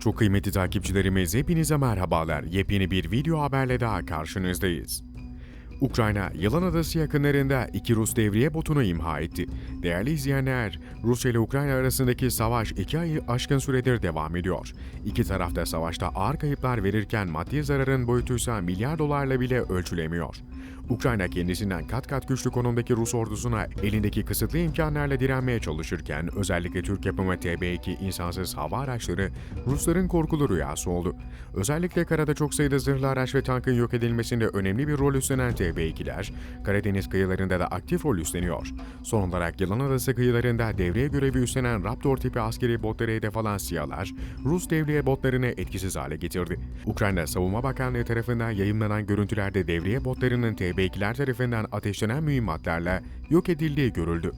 Çok kıymetli takipçilerimiz hepinize merhabalar. Yepyeni bir video haberle daha karşınızdayız. Ukrayna, Yılan Adası yakınlarında iki Rus devriye botunu imha etti. Değerli izleyenler, Rusya ile Ukrayna arasındaki savaş iki ayı aşkın süredir devam ediyor. İki taraf da savaşta ağır kayıplar verirken maddi zararın boyutuysa milyar dolarla bile ölçülemiyor. Ukrayna kendisinden kat kat güçlü konumdaki Rus ordusuna elindeki kısıtlı imkanlarla direnmeye çalışırken özellikle Türk yapımı TB2 insansız hava araçları Rusların korkulu rüyası oldu. Özellikle karada çok sayıda zırhlı araç ve tankın yok edilmesinde önemli bir rol üstlenen TB2'ler Karadeniz kıyılarında da aktif rol üstleniyor. Son olarak Yılan Adası kıyılarında devreye görevi üstlenen Raptor tipi askeri botları hedef alan SİHA'lar Rus devriye botlarını etkisiz hale getirdi. Ukrayna Savunma Bakanlığı tarafından yayınlanan görüntülerde devriye botlarının TB2'ler tarafından ateşlenen mühimmatlarla yok edildiği görüldü.